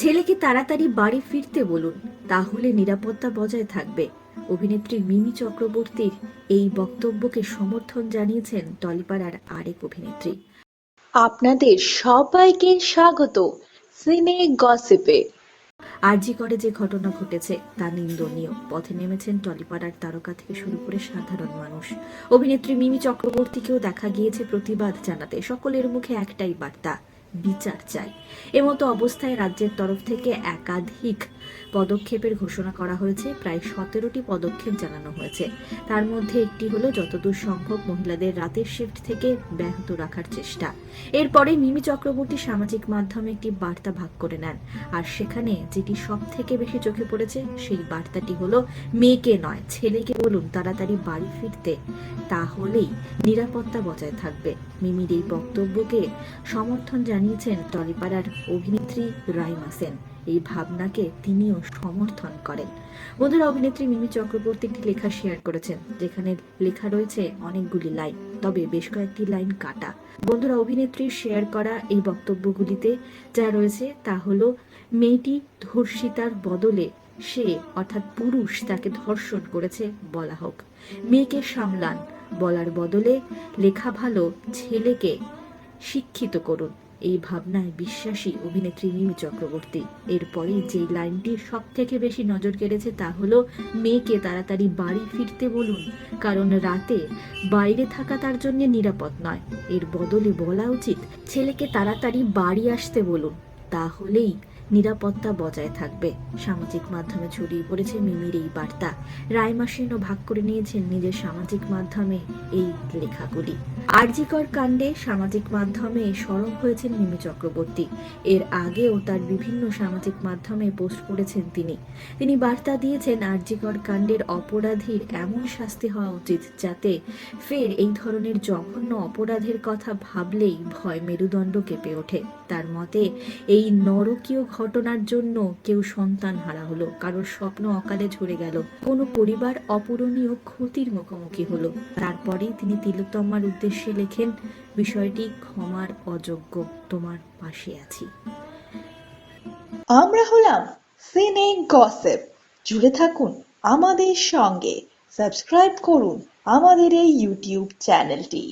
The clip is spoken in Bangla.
ছেলেকে তাড়াতাড়ি বাড়ি ফিরতে বলুন তাহলে নিরাপত্তা বজায় থাকবে। অভিনেত্রী মিমি চক্রবর্তীর এই বক্তব্যকে সমর্থন জানিয়েছেন টলিপাড়ার আরেক অভিনেত্রী। আপনাদের সবাইকে স্বাগত সিনে গসিপে। আরজি করে যে ঘটনা ঘটেছে তা নিন্দনীয়। পথে নেমেছেন টলিপাড়ার তারকা থেকে শুরু করে সাধারণ মানুষ। অভিনেত্রী মিমি চক্রবর্তীকেও দেখা গিয়েছে প্রতিবাদ জানাতে। সকলের মুখে একটাই বার্তা বিচার চাই। এমতো অবস্থায় রাজ্যের তরফ থেকে একাধিক পদক্ষেপের ঘোষণা করা হয়েছে। প্রায় সতেরোটি পদক্ষেপ জানানো হয়েছে। তার মধ্যে একটি হলো, যতদূর সম্ভব মহিলাদের রাতের শিফট থেকে ব্যাহত রাখার চেষ্টা। এরপরে মিমি চক্রবর্তী সামাজিক মাধ্যমে একটি বার্তা ভাগ করে নেন। আর সেখানে যেটি সব থেকে বেশি চোখে পড়েছে, সেই বার্তাটি হলো, মেয়েকে নয়, ছেলেকে বলুন তাড়াতাড়ি বাড়ি ফিরতে। তাহলেই নিরাপত্তা বজায় থাকবে। মিমির এই বক্তব্যকে সমর্থন জানিয়েছেন টলিপাড়ার অভিনেত্রী রাইমা সেন। এই ভাবনাকে তিনিও সমর্থন করেন। বন্ধুরা, অভিনেত্রী মিমি চক্রবর্তী একটি লেখা শেয়ার করেছেন, যেখানে লেখা রয়েছে অনেকগুলি লাইন তবে বেশ কয়েকটি লাইন কাটা। বন্ধুরা অভিনেত্রীর শেয়ার করা এই বক্তব্যগুলিতে যা রয়েছে তা হলো, মেয়েটি ধর্ষিতার বদলে সে, অর্থাৎ পুরুষ, তাকে ধর্ষণ করেছে বলা হোক। মেয়েকে সামলান, বলার বদলে লেখা ভালো ছেলেকে শিক্ষিত করুন। এই ভাবনায় বিশ্বাসী অভিনেত্রী মিমি চক্রবর্তী। এরপরে যেই লাইনটি সব থেকে বেশি নজর কেড়েছে তা হলো, মেয়েকে তাড়াতাড়ি বাড়ি ফিরতে বলুন, কারণ রাতে বাইরে থাকা তার জন্য নিরাপদ নয়। এর বদলে বলা উচিত, ছেলেকে তাড়াতাড়ি বাড়ি আসতে বলুন, তাহলেই নিরাপত্তা বজায় থাকবে। সামাজিক মাধ্যমে ছড়িয়ে পড়েছে মিমির এই বার্তা। রাইমা সেনও ভাগ করে নিয়েছেন নিজের সামাজিক মাধ্যমে এই লেখাগুলি। আরজিকর কাণ্ডে সামাজিক মাধ্যমে সরব হয়েছেন মিমি চক্রবর্তী। এর আগেও তার বিভিন্ন সামাজিক মাধ্যমে পোস্ট করেছেন তিনি। তিনি বার্তা দিয়েছেন আরজিকর কাণ্ডের অপরাধীর এমন শাস্তি হওয়া উচিত যাতে ফের এই ধরনের জঘন্য অপরাধের কথা ভাবলেই ভয় মেরুদণ্ড কেঁপে ওঠে। তার মতে, এই নরকীয় ঘটনার জন্য কেউ সন্তান হারা হলো, কারোর স্বপ্ন অকালে ঝরে গেল, কোনো পরিবার অপূরণীয় ক্ষতির মুখোমুখি হলো। তারপরেই তিনি তিলোত্তমার উদ্দেশ্যে লেখেন, বিষয়টি ক্ষমার অযোগ্য, তোমার পাশে আছি। আমরা হলাম সিনে গসিপ জুড়ে থাকুন আমাদের সঙ্গে। সাবস্ক্রাইব করুন আমাদের এই ইউটিউব চ্যানেলটি।